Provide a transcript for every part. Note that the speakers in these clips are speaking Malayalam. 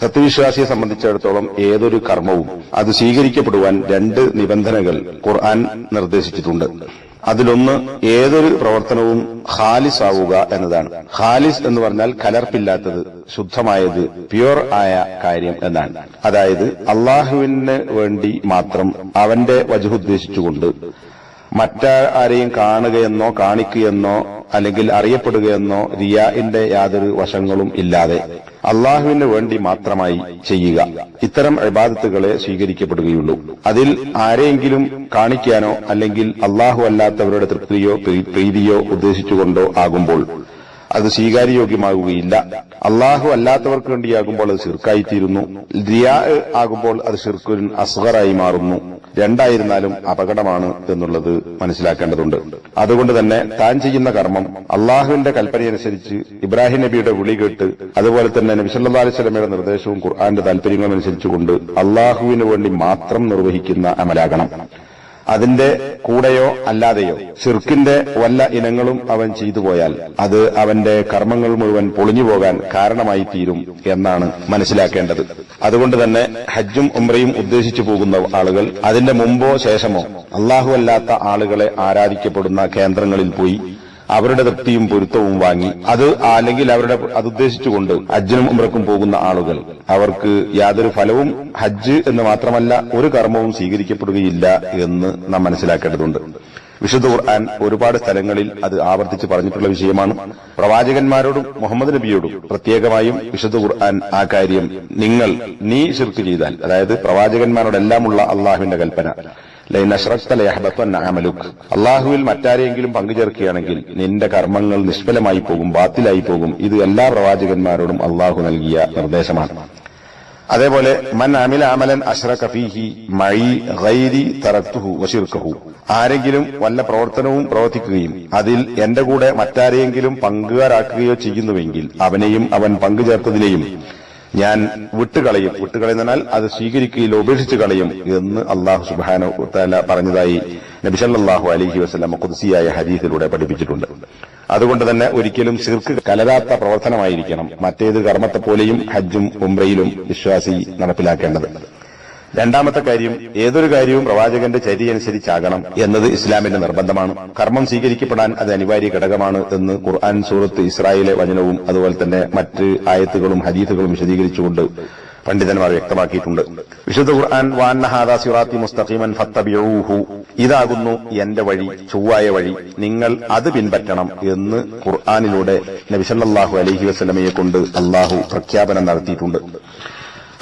സത്യവിശ്വാസിയെ സംബന്ധിച്ചിടത്തോളം ഏതൊരു കർമ്മവും അത് സ്വീകരിക്കപ്പെടുവാൻ രണ്ട് നിബന്ധനകൾ ഖുർആൻ നിർദ്ദേശിച്ചിട്ടുണ്ട്. അതിലൊന്ന് ഏതൊരു പ്രവർത്തനവും ഖാലിസ് ആവുക എന്നതാണ്. ഖാലിസ് എന്ന് പറഞ്ഞാൽ കലർപ്പില്ലാത്തത് ശുദ്ധമായത് പ്യുർ ആയ കാര്യം എന്നാണ്. അതായത് അള്ളാഹുവിന് വേണ്ടി മാത്രം അവന്റെ വജുദ്ദേശിച്ചുകൊണ്ട് മറ്റാരെയും കാണുകയെന്നോ കാണിക്കുകയെന്നോ അല്ലെങ്കിൽ അറിയപ്പെടുകയെന്നോ റിയാഇന്റെ യാതൊരു വശങ്ങളും ഇല്ലാതെ അള്ളാഹുവിന് വേണ്ടി മാത്രമായി ചെയ്യുക. ഇത്തരം ഇബാദത്തുകളെ സ്വീകരിക്കപ്പെടുകയുള്ളൂ. അതിൽ ആരെയെങ്കിലും കാണിക്കാനോ അല്ലെങ്കിൽ അള്ളാഹു അല്ലാത്തവരുടെ തൃപ്തിയോ പ്രീതിയോ ഉദ്ദേശിച്ചുകൊണ്ടോ ആകുമ്പോൾ അത് സ്വീകാര്യയോഗ്യമാകുകയില്ല. അള്ളാഹു അല്ലാത്തവർക്ക് വേണ്ടിയാകുമ്പോൾ അത് ഷിർക്കായിത്തീരുന്നു റിയാ ആകുമ്പോൾ അത് ഷിർക്കുൻ അസ്ഹറായി മാറുന്നു. രണ്ടായിരുന്നാലും അപകടമാണ് എന്നുള്ളത് മനസ്സിലാക്കേണ്ടതുണ്ട്. അതുകൊണ്ട് തന്നെ താൻ ചെയ്യുന്ന കർമ്മം അള്ളാഹുവിന്റെ കൽപ്പനയനുസരിച്ച് ഇബ്രാഹിം നബിയുടെ വിളി കേട്ട് അതുപോലെ തന്നെ നബി സല്ലല്ലാഹു അലൈഹി സ്വലമയുടെ നിർദ്ദേശവും ഖുർആന്റെ താല്പര്യങ്ങളും അനുസരിച്ചുകൊണ്ട് അള്ളാഹുവിന് വേണ്ടി മാത്രം നിർവഹിക്കുന്ന അമലാകണം. അതിന്റെ കൂടെയോ അല്ലാതെയോ. ഷിർക്കിന്റെ വല്ല ഇനങ്ങളും അവൻ ചെയ്തു പോയാൽ അത് അവന്റെ കർമ്മങ്ങൾ മുഴുവൻ പൊളിഞ്ഞു പോകാൻ കാരണമായി തീരും എന്നാണ് മനസ്സിലാക്കേണ്ടത്. അതുകൊണ്ട് തന്നെ ഹജ്ജും ഉമ്രയും ഉദ്ദേശിച്ചു പോകുന്ന ആളുകൾ അതിന്റെ മുമ്പോ ശേഷമോ അള്ളാഹുവല്ലാത്ത ആളുകളെ ആരാധിക്കപ്പെടുന്ന കേന്ദ്രങ്ങളിൽ പോയി അവരുടെ തൃപ്തിയും പൊരുത്തവും വാങ്ങി അത് അല്ലെങ്കിൽ അവരുടെ അത് ഉദ്ദേശിച്ചുകൊണ്ട് ഹജ്ജിനും ഉമ്രക്കും പോകുന്ന ആളുകൾ. അവർക്ക് യാതൊരു ഫലവും ഹജ്ജ് എന്ന് മാത്രമല്ല ഒരു കർമ്മവും സ്വീകരിക്കപ്പെടുകയില്ല എന്ന് നാം മനസ്സിലാക്കേണ്ടതുണ്ട്. വിശുദ്ധ ഖുർആൻ ഒരുപാട് സ്ഥലങ്ങളിൽ അത് ആവർത്തിച്ച് പറഞ്ഞിട്ടുള്ള വിഷയമാണ്. പ്രവാചകന്മാരോടും മുഹമ്മദ് നബിയോടും പ്രത്യേകമായും വിശുദ്ധ ഖുർആൻ ആ കാര്യം നിങ്ങൾ നീ ശിർക്ക് ചെയ്താൽ അതായത് പ്രവാചകന്മാരോടെല്ലാമുള്ള അള്ളാഹുവിന്റെ കൽപ്പന. അമലുക് അള്ളാഹുവിൽ മറ്റാരെങ്കിലും പങ്കുചേർക്കുകയാണെങ്കിൽ നിന്റെ കർമ്മങ്ങൾ നിഷ്ഫലമായി പോകും ബാത്തിലായി പോകും. ഇത് എല്ലാ പ്രവാചകന്മാരോടും അള്ളാഹു നൽകിയ നിർദ്ദേശമാണ്. അതേപോലെ മൻ അമില അമലൻ അഷ്റഖ ഫീഹി മഴി ഗൈരി തറത്തുഹു വശിർക്കഹു ആരെങ്കിലും വല്ല പ്രവർത്തനവും പ്രവർത്തിക്കുകയും അതിൽ എന്റെ കൂടെ മറ്റാരെയെങ്കിലും പങ്കുകാരാക്കുകയോ ചെയ്യുന്നുവെങ്കിൽ അവനെയും അവൻ പങ്കുചേർത്തതിനെയും ഞാൻ വിട്ടുകളയും. വിട്ടുകളയുന്നതിനാൽ അത് സ്വീകരിക്കുകയില്ല ഉപേക്ഷിച്ച് കളയും എന്ന് അള്ളാഹു സുബാന പറഞ്ഞതായി നബിസല്ലാഹു അലഹി വസ്ലാം കുദ്സിയായ ഹദീസിലൂടെ പഠിപ്പിച്ചിട്ടുണ്ട്. അതുകൊണ്ട് തന്നെ ഒരിക്കലും ശിർക്ക് കലരാത്ത പ്രവർത്തനമായിരിക്കണം മറ്റേത് കർമ്മത്തെ പോലെയും ഹജ്ജും ഉംറയിലും വിശ്വാസി നടപ്പിലാക്കേണ്ടത്. രണ്ടാമത്തെ കാര്യം ഏതൊരു കാര്യവും പ്രവാചകന്റെ ചര്യ അനുസരിച്ചാകണം എന്നത് ഇസ്ലാമിന്റെ നിർബന്ധമാണ്. കർമ്മം സ്വീകരിക്കപ്പെടാൻ അത് അനിവാര്യ ഘടകമാണ് എന്ന് ഖുർആൻ സൂറത്ത് ഇസ്രായേലെ വചനവും അതുപോലെ തന്നെ മറ്റ് ആയത്തുകളും ഹദീത്തുകളും വിശദീകരിച്ചുകൊണ്ട് പണ്ഡിതന്മാർ വ്യക്തമാക്കിയിട്ടുണ്ട്. വിശുദ്ധ ഖുർആൻ വാന്നഹാദാ സിറാത്തി മുസ്തഖീമൻ ഫത്തബിഊഹു ഇതാകുന്നു എന്റെ വഴി ചൊവ്വായ വഴി. നിങ്ങൾ അത് പിൻപറ്റണം എന്ന് ഖുർആനിലൂടെ നബിസല്ലാഹു അലൈഹി വസ്ലമയെ കൊണ്ട് അള്ളാഹു പ്രഖ്യാപനം നടത്തിയിട്ടുണ്ട്.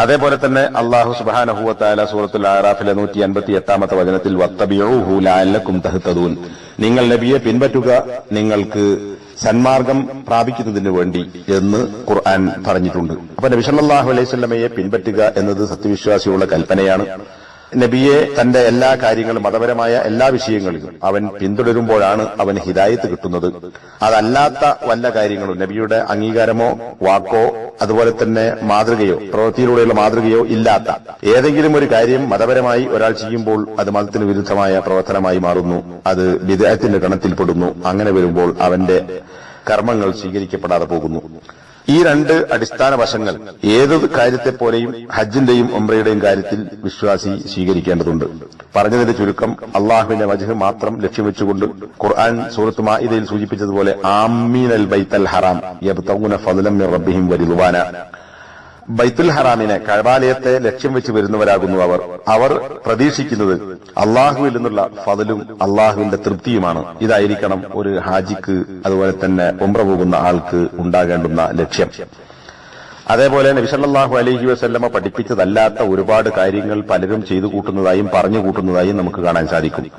അതേപോലെ തന്നെ അള്ളാഹു സുബാനഹുല സൂറത്തുൽ ആറാഫിലെ നൂറ്റി അൻപത്തി എട്ടാമത്തെ വചനത്തിൽ വത്തബിയൂഹു ലാലക്കും തഹ്തദൂൻ. നിങ്ങൾ നബിയെ പിൻപറ്റുക നിങ്ങൾക്ക് സന്മാർഗം പ്രാപിക്കുന്നതിന് വേണ്ടി എന്ന് ഖുർആൻ പറഞ്ഞിട്ടുണ്ട്. അപ്പൊ നബി സല്ലല്ലാഹു അലൈഹി സ്വലമയെ പിൻപറ്റുക എന്നത് സത്യവിശ്വാസിയുള്ള കൽപ്പനയാണ്. നബിയെ തന്റെ എല്ലാ കാര്യങ്ങളും മതപരമായ എല്ലാ വിഷയങ്ങളിലും അവൻ പിന്തുടരുമ്പോഴാണ് അവന് ഹിതായത്ത് കിട്ടുന്നത്. അതല്ലാത്ത വല്ല കാര്യങ്ങളും നബിയുടെ അംഗീകാരമോ വാക്കോ അതുപോലെ തന്നെ മാതൃകയോ പ്രവൃത്തിയിലൂടെയുള്ള മാതൃകയോ ഇല്ലാത്ത ഏതെങ്കിലും ഒരു കാര്യം മതപരമായി ഒരാൾ ചെയ്യുമ്പോൾ അത് മതത്തിന് വിരുദ്ധമായ പ്രവർത്തനമായി മാറുന്നു. അത് വിദേഹത്തിന്റെ ഗണത്തിൽപ്പെടുന്നു അങ്ങനെ വരുമ്പോൾ അവന്റെ കർമ്മങ്ങൾ സ്വീകരിക്കപ്പെടാതെ പോകുന്നു. ഈ രണ്ട് അടിസ്ഥാന വശങ്ങൾ ഏത് കാര്യത്തെ പോലെയും ഹജ്ജിന്റെയും ഉംറയുടെയും കാര്യത്തിൽ വിശ്വാസി സ്വീകരിക്കേണ്ടതുണ്ട്. പറഞ്ഞതിന്റെ ചുരുക്കം അള്ളാഹുവിന്റെ വജഹ് മാത്രം ലക്ഷ്യം വെച്ചുകൊണ്ട് ഖുർആൻ സൂറത്ത് മാഇദയിൽ സൂചിപ്പിച്ചതുപോലെ ആമീൻ അൽ ബൈത്തൽ ഹറാം ഫദ്ലം റബ്ബിഹിം വരിദ്വാന. ബൈത്തുൽ ഹറാമിനെ കഴബാലയത്തെ ലക്ഷ്യം വെച്ച് വരുന്നവരാകുന്നു അവർ. അവർ പ്രതീക്ഷിക്കുന്നത് അള്ളാഹുവിൽ നിന്നുള്ള ഫതലും അള്ളാഹുവിന്റെ തൃപ്തിയുമാണ്. ഇതായിരിക്കണം ഒരു ഹാജിക്ക് അതുപോലെ തന്നെ ഉംറ പോകുന്ന ആൾക്ക് ഉണ്ടാകേണ്ടുന്ന ലക്ഷ്യം. അതേപോലെ നബിസല്ലാഹു അലഹി വസ്ല്ലമ പഠിപ്പിച്ചതല്ലാത്ത ഒരുപാട് കാര്യങ്ങൾ പലരും ചെയ്തു കൂട്ടുന്നതായും പറഞ്ഞു കൂട്ടുന്നതായും നമുക്ക് കാണാൻ സാധിക്കും.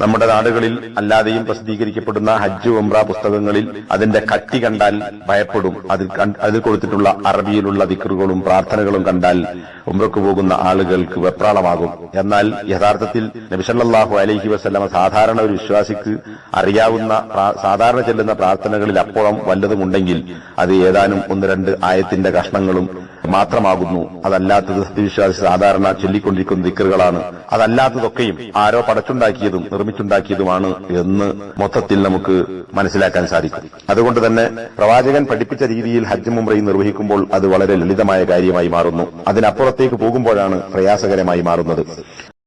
നമ്മുടെ നാടുകളിൽ അല്ലാതെയും പ്രസിദ്ധീകരിക്കപ്പെടുന്ന ഹജ്ജ് ഉംറ പുസ്തകങ്ങളിൽ അതിന്റെ കട്ടി കണ്ടാൽ ഭയപ്പെടും. അതിൽ അതിൽ കൊടുത്തിട്ടുള്ള അറബിയിലുള്ള ദിക്കറുകളും പ്രാർത്ഥനകളും കണ്ടാൽ ഉംറക്ക് പോകുന്ന ആളുകൾക്ക് വെപ്രാളമാകും. എന്നാൽ യഥാർത്ഥത്തിൽ നബിസല്ലാഹു അലഹി വസ്ലമ സാധാരണ ഒരു വിശ്വാസിക്ക് അറിയാവുന്ന സാധാരണ ചെല്ലുന്ന പ്രാർത്ഥനകളിൽ അപ്പുറം വല്ലതുമുണ്ടെങ്കിൽ അത് ഏതാനും ഒന്ന് രണ്ട് ആയത്തിന്റെ കഷ്ണങ്ങളും മാത്രമാകുന്നു. അതല്ലാത്തത് സത്യവിശ്വാസി സാധാരണ ചൊല്ലിക്കൊണ്ടിരിക്കുന്ന ദിക്കറുകളാണ്. അതല്ലാത്തതൊക്കെയും ആരോ പടച്ചുണ്ടാക്കിയതും നിർമ്മിച്ചുണ്ടാക്കിയതുമാണ് എന്ന് മൊത്തത്തിൽ നമുക്ക് മനസ്സിലാക്കാൻ സാധിക്കും. അതുകൊണ്ട് തന്നെ പ്രവാചകൻ പഠിപ്പിച്ച രീതിയിൽ ഹജ്ജ് മുംറയും നിർവഹിക്കുമ്പോൾ അത് വളരെ ലളിതമായ കാര്യമായി മാറുന്നു. അതിനപ്പുറത്തേക്ക് പോകുമ്പോഴാണ് പ്രയാസകരമായി മാറുന്നത്.